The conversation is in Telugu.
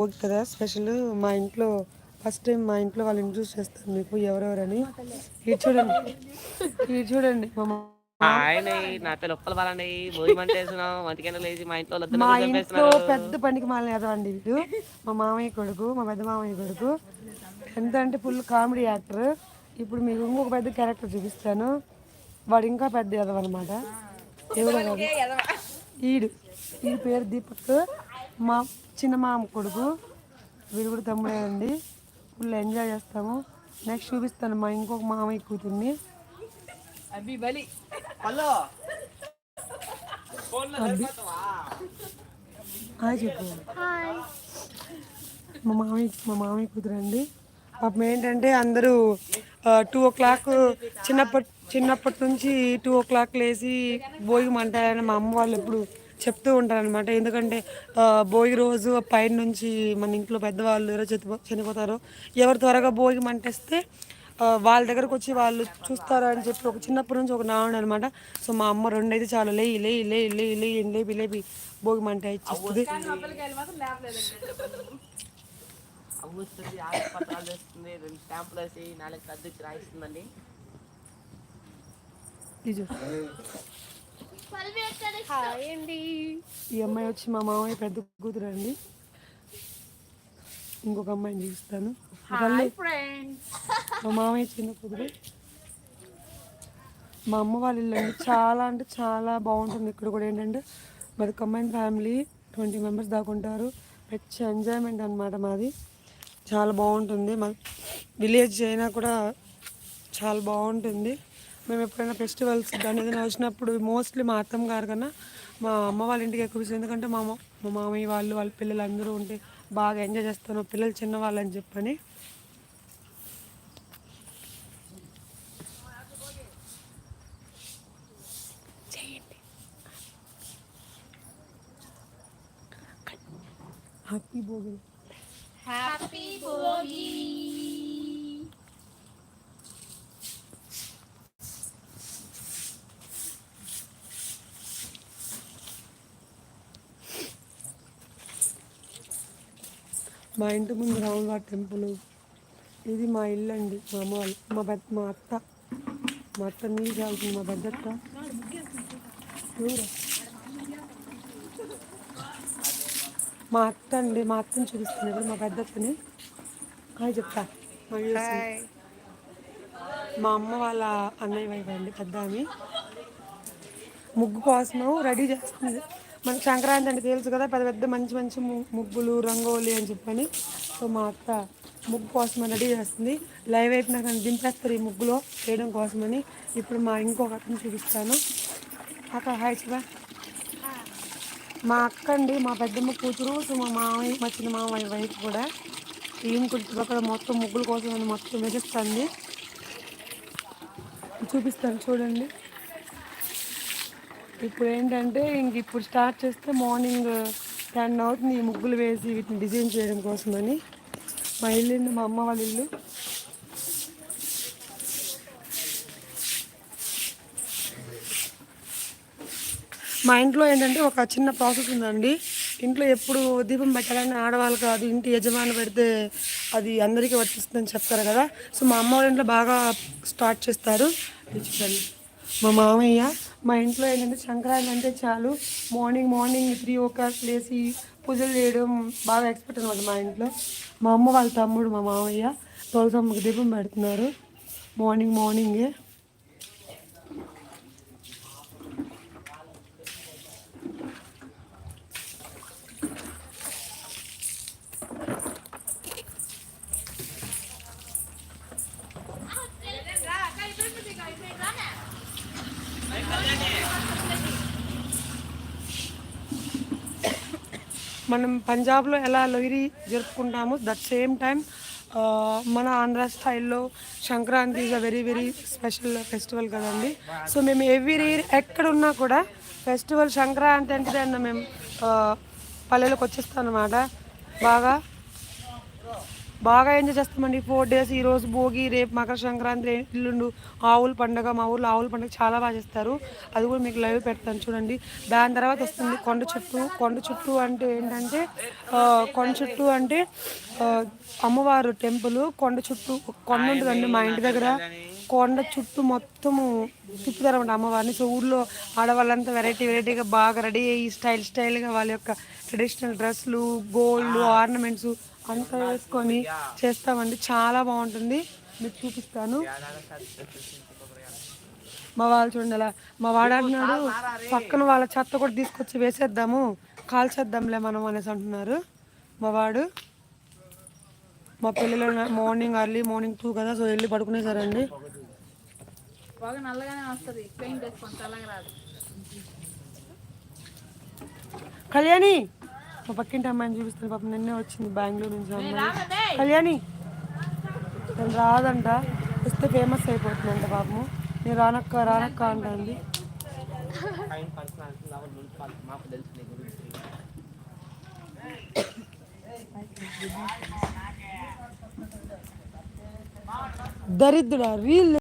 ఓకే కదా స్పెషల్ మా ఇంట్లో ఫస్ట్ టైం మా ఇంట్లో వాళ్ళు ఇంట్రూస్ చేస్తాను మీకు ఎవరెవరని. ఇది చూడండి ఇది చూడండి మా మా- ఇంట్లో పెద్ద పనికి మాలిన ఎదవండి వీడు మా మామయ్య కొడుకు మా పెద్ద మామయ్య కొడుకు. ఎంత అంటే ఫుల్ కామెడీ యాక్టర్ ఇప్పుడు మీకు ఇంకొక పెద్ద క్యారెక్టర్ చూపిస్తాను. వాడు ఇంకా పెద్ద ఎదవ అనమాట ఎవరో ఈడు. ఈ పేరు దీపక్. మా చిన్న మామ కొడుకు వీడు కూడా తమ్ముడే అండి. ఫుల్ ఎంజాయ్ చేస్తాము. నెక్స్ట్ చూపిస్తాను మా ఇంకొక మామయ్య కూతుర్ని. అభి బలి. అబ్బి. హాయ్ చెప్పు. మా మామయ్య మా మామయ్య కూతురు అండి. పాపం ఏంటంటే అందరూ టూ ఓ క్లాక్ చిన్నప్పటి చిన్నప్పటి నుంచి టూ ఓ క్లాక్ లేచి భోగి మంటారని మా అమ్మ వాళ్ళు ఎప్పుడు చెప్తూ ఉంటారనమాట ఎందుకంటే భోగి రోజు పైన నుంచి మన ఇంట్లో పెద్దవాళ్ళు ఎవరో చనిపో చనిపోతారో ఎవరు త్వరగా భోగి మంటేస్తే వాళ్ళ దగ్గరకు వచ్చి వాళ్ళు చూస్తారు అని చెప్పి ఒక చిన్నప్పటి నుంచి ఒక నాడు అనమాట సో మా అమ్మ రెండు అయితే చాలు లేయి లేయి లేయి లేయి లేయి లేపి లేపి భోగి మంట ఇచ్చేస్తుంది. అవ్వు వస్తుంది ఆరు పత్రాలు వేస్తుంది రెండు స్టాంపులు వేసి నాలుగు సర్దిచ్చి రాయిస్తుందండి. హాయ్ అండి. ఈ అమ్మాయి వచ్చి మా మామయ్య పెద్ద కూతురు అండి. ఇంకొక అమ్మాయిని చూస్తాను మా మామయ్య చిన్న కూతురు. మా అమ్మ వాళ్ళ ఇల్లు అండి. చాలా అంటే చాలా బాగుంటుంది. ఇక్కడ కూడా ఏంటంటే మాది కంబైన్ ఫ్యామిలీ ట్వంటీ మెంబర్స్ దాకా ఉంటారు. పెద్ద ఎంజాయ్మెంట్ అనమాట మాది. చాలా బాగుంటుంది. మా విలేజ్ అయినా కూడా చాలా బాగుంటుంది. మేము ఎప్పుడైనా ఫెస్టివల్స్ దాని ఏదైనా వచ్చినప్పుడు మోస్ట్లీ మా అత్తమ్మ గారు కన్నా మా అమ్మ వాళ్ళ ఇంటికి ఎక్కువ ఇష్టం. ఎందుకంటే మా అమ్మ మా మామయ్య వాళ్ళు వాళ్ళ పిల్లలు అందరూ ఉంటే బాగా ఎంజాయ్ చేస్తాను. పిల్లలు చిన్నవాళ్ళు అని చెప్పని. హ్యాపీ భోగి హ్యాపీ భోగి మా ఇంటి ముందు రాములవారి టెంపుల్. ఇది మా ఇల్లు అండి మా అమ్మ వాళ్ళు మా పెద్ద మా అత్త. మా అత్త నీళ్ళు కావాల్సింది మా పెద్ద అత్త ఎవరు? మా అత్త అండి మా అత్తని ఇప్పుడు మా పెద్ద అత్తని హాయ్ చెప్తా మా అమ్మ వాళ్ళ అన్నయ్య వైపు అండి పెద్ద ఆమె ముగ్గు కోసము రెడీ చేస్తుంది. మనకి సంక్రాంతి అంటే తెలుసు కదా పెద్ద పెద్ద మంచి మంచి ముగ్గులు రంగోలి అని చెప్పని. సో మా అక్క ముగ్గు కోసం రెడీ చేస్తుంది. లైవ్ అయిపోయినాక దింపేస్తారు ఈ ముగ్గులో చేయడం కోసమని. ఇప్పుడు మా ఇంకొక అక్కని చూపిస్తాను. అక్క హాయ్ శివ. మా అక్క అండి మా పెద్దమ్మ కూతురు సో మా మామయ్య మా చిన్న మామయ్య వైఫ్ కూడా. ఈయన చుట్టుపక్కల మొత్తం ముగ్గుల కోసం మొత్తం వెజిస్తుంది చూపిస్తాను చూడండి. ఇప్పుడు ఏంటంటే ఇంక ఇప్పుడు స్టార్ట్ చేస్తే మార్నింగ్ టెన్ అవుతుంది ఈ ముగ్గులు వేసి వీటిని డిజైన్ చేయడం కోసమని. మా ఇల్లు మా అమ్మ వాళ్ళ ఇల్లు. మా ఇంట్లో ఏంటంటే ఒక చిన్న ప్రాసెస్ ఉందండి. ఇంట్లో ఎప్పుడు దీపం పెట్టాలని ఆడవాళ్ళు కాదు ఇంటి యజమాని పెడితే అది అందరికీ వర్తిస్తుందని చెప్తారు కదా. సో మా అమ్మ వాళ్ళ ఇంట్లో బాగా స్టార్ట్ చేస్తారు. చూడండి మా మామయ్య మా ఇంట్లో ఏంటంటే సంక్రాంతి అంటే చాలు. Morning morning three o'clock లేచి పూజలు చేయడం బాగా ఎక్స్పెక్ట్ అనమాట మా ఇంట్లో. మా అమ్మ వాళ్ళ తమ్ముడు మా మామయ్య తులసమ్మకి దీపం పెడుతున్నారు. మార్నింగ్ మార్నింగే మనం పంజాబ్లో ఎలా లొయిరి జరుపుకుంటామో దట్ సేమ్ టైం మన ఆంధ్ర స్టైల్లో Sankranti is a very very special festival కదండి. సో మేము ఎవ్రీ ఇయర్ ఎక్కడ ఉన్నా కూడా ఫెస్టివల్ సంక్రాంతి అంటే అన్న మేము పల్లెలకు వచ్చేస్తాం అనమాట బాగా బాగా ఎంజాయ్ చేస్తామండి. ఫోర్ డేస్ ఈరోజు భోగి రేపు మకర సంక్రాంతి ఇల్లుండు. ఎల్లుండు ఆవుల పండగ మా ఊర్లో ఆవుల పండగ చాలా బాగా చేస్తారు. అది కూడా మీకు లైవ్ పెడతాను చూడండి. దాని తర్వాత వస్తుంది కొండ చుట్టూ. కొండ చుట్టూ అంటే ఏంటంటే కొండ చుట్టూ అంటే అమ్మవారు టెంపుల్ కొండ చుట్టూ కొండ ఉంటుందండి మా ఇంటి దగ్గర. కొండ చుట్టూ మొత్తము తిప్పుతారన్నమాట అమ్మవారిని. సో ఊళ్ళో ఆడవాళ్ళంతా వెరైటీ వెరైటీగా బాగా రెడీ అయ్యి స్టైల్ స్టైల్గా వాళ్ళ యొక్క ట్రెడిషనల్ డ్రెస్సులు గోల్డ్ ఆర్నమెంట్స్ అంతా వేసుకొని చేస్తామండి. చాలా బాగుంటుంది. మీకు చూపిస్తాను. మా వాళ్ళు చూడండి అలా. మా వాడు అంటున్నాడు పక్కన వాళ్ళ చెత్త కూడా తీసుకొచ్చి వేసేద్దాము. కాల్చేద్దాంలే మనం అనేసి అంటున్నారు. మా వాడు. మా పిల్లలు మార్నింగ్ అర్లీ మార్నింగ్ టూ కదా సో వెళ్ళి పడుకునేసారండి. కళ్యాణి! మా పక్కింటి అమ్మాయిని చూపిస్తుంది. పాపం నిన్నే వచ్చింది బెంగళూరు నుంచి అమ్మాయి. కళ్యాణి నేను రాదంట. వస్తే ఫేమస్ అయిపోతుందంట పాపము నేను రానక్క రానక్క అంటుంది. దరిద్రుడా రీల్